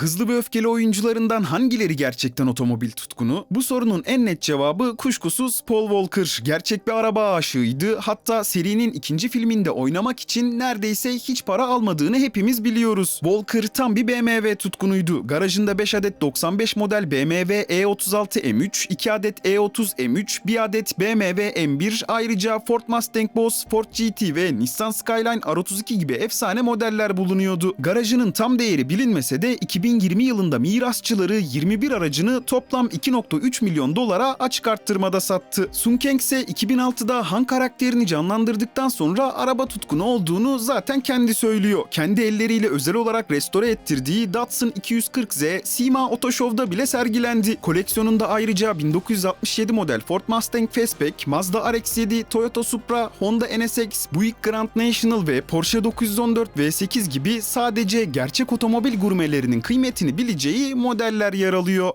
hızlı ve öfkeli oyuncularından hangileri gerçekten otomobil tutkunu? Bu sorunun en net cevabı kuşkusuz Paul Walker. Gerçek bir araba aşığıydı. Hatta serinin ikinci filminde oynamak için neredeyse hiç para almadığını hepimiz biliyoruz. Walker tam bir BMW tutkunuydu. Garajında 5 adet 95 model BMW E36 M3, 2 adet E30 M3, 1 adet BMW M1, ayrıca Ford Mustang Boss, Ford GT ve Nissan Skyline R32 gibi efsane modeller bulunuyordu. Garajının tam değeri bilinmese de 2020 yılında mirasçıları 21 aracını toplam 2.3 milyon dolara açık arttırmada sattı. Sun Kang ise 2006'da Han karakterini canlandırdıktan sonra araba tutkunu olduğunu zaten kendi söylüyor. Kendi elleriyle özel olarak restore ettirdiği Datsun 240Z Sima Auto Show'da bile sergilendi. Koleksiyonunda ayrıca 1967 model Ford Mustang Fastback, Mazda RX-7, Toyota Supra, Honda NSX, Buick Grand National ve Porsche 914 V8 gibi sadece gerçek otomobil gurmelerinin kıymetini bileceği modeller yer alıyor.